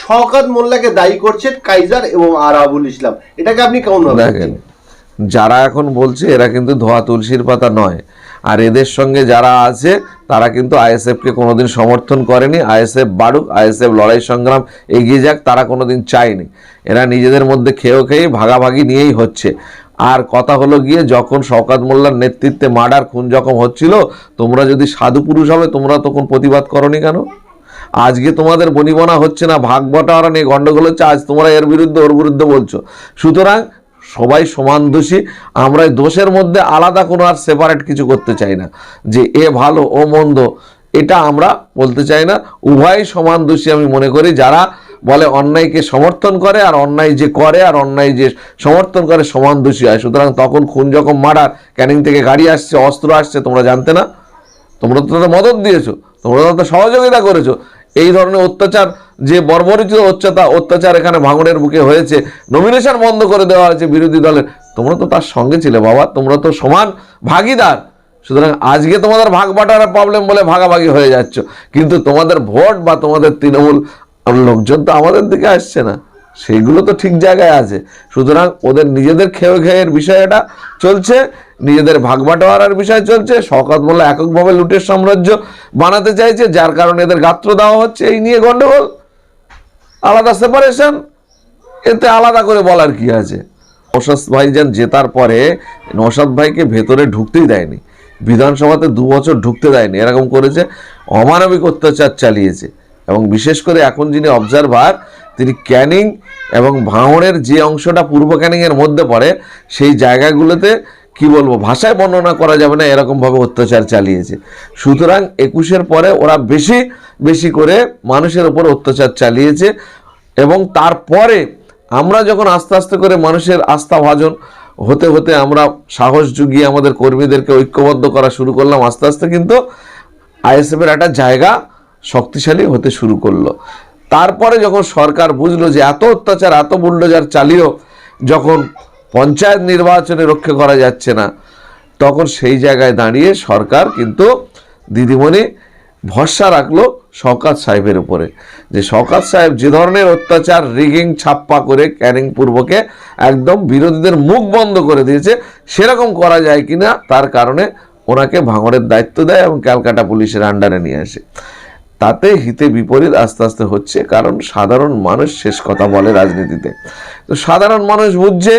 শওকত মোল্লাকে দায়ী করছেন কাইজার এবং আরাবুল ইসলাম। এটাকে আপনি কেমন দেখেন, যারা এখন বলছে এরা কিন্তু ধোয়া তুলসীর পাতা নয়। আর এদের সঙ্গে যারা আছে, তারা কিন্তু আইএসএফকে কোনোদিন সমর্থন করেনি। আইএসএফ বাড়ুক, আইএসএফ লড়াই সংগ্রাম এগিয়ে যাক, তারা কোনোদিন চায়নি। এরা নিজেদের মধ্যে খেয়েও খেয়ে ভাগাভাগি নিয়েই হচ্ছে। আর কথা হলো গিয়ে, যখন শওকাত মোল্লার নেতৃত্বে মার্ডার খুন যখন হচ্ছিল, তোমরা যদি সাধু পুরুষ হবে, তোমরা তখন প্রতিবাদ করনি কেন? আজকে তোমাদের বনিবনা হচ্ছে না, ভাগ বটারা নিয়ে গন্ডগোল হচ্ছে, আজ তোমরা এর বিরুদ্ধে ওর বিরুদ্ধে বলছো। সুতরাং সবাই সমান দোষী, আমরা দোষের মধ্যে আলাদা কোনো আর সেপারেট কিছু করতে চাই না, যে এ ভালো, ও মন্দ, এটা আমরা বলতে চাই না। উভয় সমান দোষী আমি মনে করি, যারা বলে অন্যায়কে সমর্থন করে আর অন্যায় যে করে আর অন্যায় যে সমর্থন করে সমান দোষী হয়। সুতরাং তখন খুন যখন মার্ডার ক্যানিং থেকে গাড়ি আসছে, অস্ত্র আসছে, তোমরা জানতে না? তোমরা তো তাদের মদত দিয়েছ, তোমরা তো সহযোগিতা করেছ। এই ধরনের অত্যাচার যে বর্বরিত অত্যাচার অত্যাচার এখানে ভাঙনের বুকে হয়েছে। নমিনেশন বন্ধ করে দেওয়া হয়েছে বিরোধী দলের। তোমরা তো তার সঙ্গে ছিলে বাবা, তোমরা তো সমান ভাগিদার। সুতরাং আজকে তোমাদের ভাগ বাটার প্রবলেম বলে ভাগাভাগি হয়ে যাচ্ছ। কিন্তু তোমাদের ভোট বা তোমাদের তৃণমূল লোকজন তো আমাদের দিকে আসছে না। সেইগুলো তো ঠিক জায়গায় আছে। সুতরাং ওদের নিজেদের খেয়ে খেয়ের বিষয় এটা চলছে। নিজেদের ভাগ বাটোয়ারার বিষয় চলছে, শওকত মোল্লা এককভাবে লুটের সাম্রাজ্য বানাতে চাইছে, যার কারণে এদের গাত্র দেওয়া হচ্ছে, এই নিয়ে গন্ডগোল। আলাদা সেপারেশন এতে আলাদা করে বলার কি আছে? নৌসাদ ভাইজান জেতার পরে নৌসাদ ভাইকে ভেতরে ঢুকতেই দেয়নি। বিধানসভাতে দু বছর ঢুকতে দেয়নি, এরকম করেছে, অমানবিক অত্যাচার চালিয়েছে। এবং বিশেষ করে এখন যিনি অবজারভার তিনি ক্যানিং এবং ভাঙড়ের যে অংশটা পূর্ব ক্যানিংয়ের মধ্যে পড়ে, সেই জায়গাগুলোতে কি বলব, ভাষায় বর্ণনা করা যাবে না, এরকমভাবে অত্যাচার চালিয়েছে। সুতরাং একুশের পরে ওরা বেশি বেশি করে মানুষের ওপর অত্যাচার চালিয়েছে এবং তারপরে আমরা যখন আস্তে আস্তে করে মানুষের আস্থা ভাজন, হতে হতে আমরা সাহস জুগিয়ে আমাদের কর্মীদেরকে ঐক্যবদ্ধ করা শুরু করলাম, আস্তে আস্তে কিন্তু আইএসএফের একটা জায়গা শক্তিশালী হতে শুরু করল। তারপরে যখন সরকার বুঝলো যে এত অত্যাচার, এত বুল্ডোজার চালিয়েও যখন পঞ্চায়েত নির্বাচনে রক্ষা করা যাচ্ছে না। তখন সেই জায়গায় দাঁড়িয়ে সরকার কিন্তু দিদিমণি ভরসা রাখল শওকাত সাহেবের উপরে যে শওকাত সাহেব যে ধরনের অত্যাচার রিগিং ছাপ্পা করে ক্যানিং পূর্বকে একদম বিরোধীদের মুখ বন্ধ করে দিয়েছে, সেরকম করা যায় কিনা তার কারণে ওনাকে ভাঙড়ের দায়িত্ব দেয় এবং ক্যালকাটা পুলিশের আন্ডারে নিয়ে আসে। তাতে হিতে বিপরীত আস্তে আস্তে হচ্ছে, কারণ সাধারণ মানুষ শেষ কথা বলে রাজনীতিতে। তো সাধারণ মানুষ বুঝছে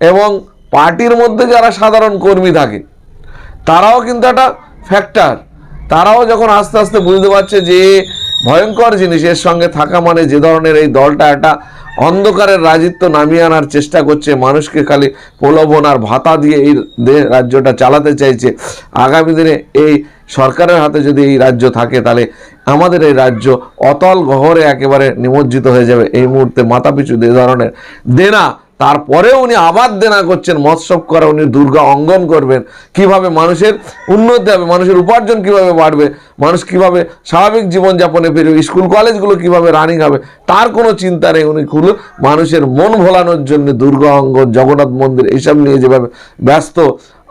এবং পার্টির মধ্যে যারা সাধারণ কর্মী থাকে, তারাও কিন্তু একটা ফ্যাক্টর তারাও যখন আস্তে আস্তে বুঝতে পারছে যে ভয়ঙ্কর জিনিস, এর সঙ্গে থাকা মানে যে ধরনের এই দলটা একটা অন্ধকারের রাজিত্ব নামিয়ে আনার চেষ্টা করছে, মানুষকে খালি প্রলোভন আর ভাতা দিয়ে এই রাজ্যটা চালাতে চাইছে। আগামী দিনে এই সরকারের হাতে যদি এই রাজ্য থাকে, তাহলে আমাদের এই রাজ্য অতল গহরে একেবারে নিমজ্জিত হয়ে যাবে। এই মুহূর্তে মাথাপিছু যে ধরনের দেনা তারপরেও উনি আবার দেনা করছেন মৎস্যব করে, উনি দুর্গা অঙ্গন করবেন। কীভাবে মানুষের উন্নতি হবে, মানুষের উপার্জন কীভাবে বাড়বে, মানুষ কীভাবে স্বাভাবিক জীবনযাপনে ফিরবে, স্কুল কলেজগুলো কীভাবে রানিং হবে, তার কোনো চিন্তা নেই। উনি খুলে মানুষের মন ভোলানোর জন্য দুর্গা অঙ্গন, জগন্নাথ মন্দির, এইসব নিয়ে যেভাবে ব্যস্ত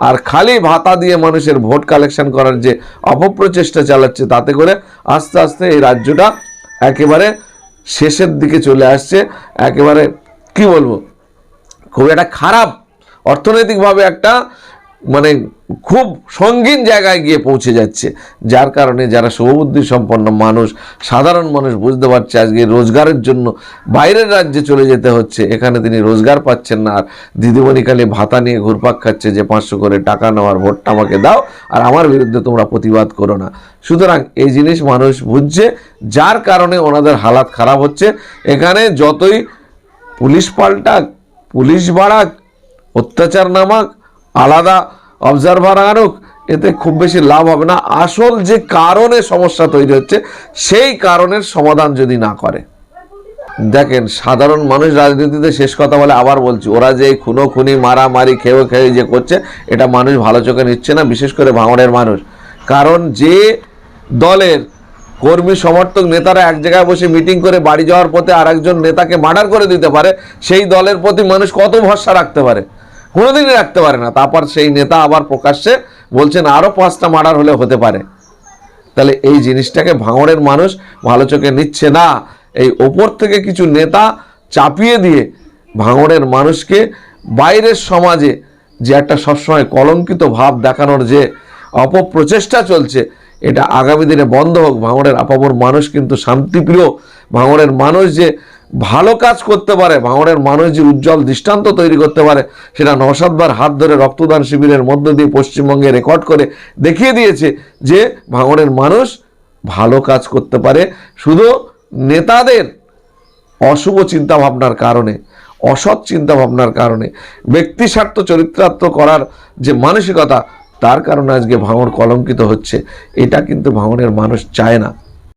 আর খালি ভাতা দিয়ে মানুষের ভোট কালেকশন করার যে অপপ্রচেষ্টা চালাচ্ছে, তাতে করে আস্তে আস্তে এই রাজ্যটা একেবারে শেষের দিকে চলে আসছে। একেবারে কি বলব? খুব একটা খারাপ অর্থনৈতিকভাবে একটা মানে খুব সঙ্গীন জায়গায় গিয়ে পৌঁছে যাচ্ছে। যার কারণে যারা শুভবুদ্ধি সম্পন্ন মানুষ, সাধারণ মানুষ বুঝতে পারছে আজকে রোজগারের জন্য বাইরের রাজ্যে চলে যেতে হচ্ছে। এখানে তিনি রোজগার পাচ্ছেন না। আর দিদিমণি খালি ভাতা নিয়ে ঘুরপাক খাচ্ছে যে পাঁচশো করে টাকা নেওয়ার ভোটটা আমাকে দাও আর আমার বিরুদ্ধে তোমরা প্রতিবাদ করো না। সুতরাং এই জিনিস মানুষ বুঝছে, যার কারণে ওনাদের হালাত খারাপ হচ্ছে। এখানে যতই পুলিশ পাল্টাক পুলিশ বাড়াক, অত্যাচার নামাক, আলাদা অবজারভার আনুক, এতে খুব বেশি লাভ হবে না। আসল যে কারণে সমস্যা তৈরি হচ্ছে, সেই কারণের সমাধান যদি না করে। দেখেন, সাধারণ মানুষ রাজনীতিতে শেষ কথা বলে আবার বলছি, ওরা যে খুনো খুনি মারামারি, খেয়ে খেয়ে যে করছে, এটা মানুষ ভালো চোখে নিচ্ছে না, বিশেষ করে ভাঙড়ের মানুষ। কারণ যে দলের কর্মী, সমর্থক নেতারা এক জায়গায় বসে মিটিং করে বাড়ি যাওয়ার পথে আরেকজন নেতাকে মার্ডার করে দিতে পারে, সেই দলের প্রতি মানুষ কত ভরসা রাখতে পারে? কোনোদিনই রাখতে পারে না। তারপর সেই নেতা আবার প্রকাশ্যে বলছেন আরও পাঁচটা মার্ডার হলে হতে পারে। তাহলে এই জিনিসটাকে ভাঙড়ের মানুষ ভালো চোখে নিচ্ছে না। এই ওপর থেকে কিছু নেতা চাপিয়ে দিয়ে ভাঙড়ের মানুষকে বাইরের সমাজে যে একটা সবসময় কলঙ্কিত ভাব দেখানোর যে অপপ্রচেষ্টা চলছে এটা আগামী দিনে বন্ধ হোক ভাঙড়ের আপামর মানুষ কিন্তু শান্তিপ্রিয়। ভাঙড়ের মানুষ যে ভালো কাজ করতে পারে ভাঙড়ের মানুষ যে উজ্জ্বল দৃষ্টান্ত তৈরি করতে পারে, সেটা নসাদবার হাত ধরে রক্তদান শিবিরের মধ্য দিয়ে পশ্চিমবঙ্গে রেকর্ড করে দেখিয়ে দিয়েছে যে ভাঙড়ের মানুষ ভালো কাজ করতে পারে। শুধু নেতাদের অশুভ চিন্তাভাবনার কারণে, অসৎ চিন্তাভাবনার কারণে, ব্যক্তি স্বার্থ চরিত্রার্থ করার যে মানসিকতা তার কারণে আজকে ভাঙর কলঙ্কিত হচ্ছে। এটা কিন্তু ভাঙনের মানুষ চায় না।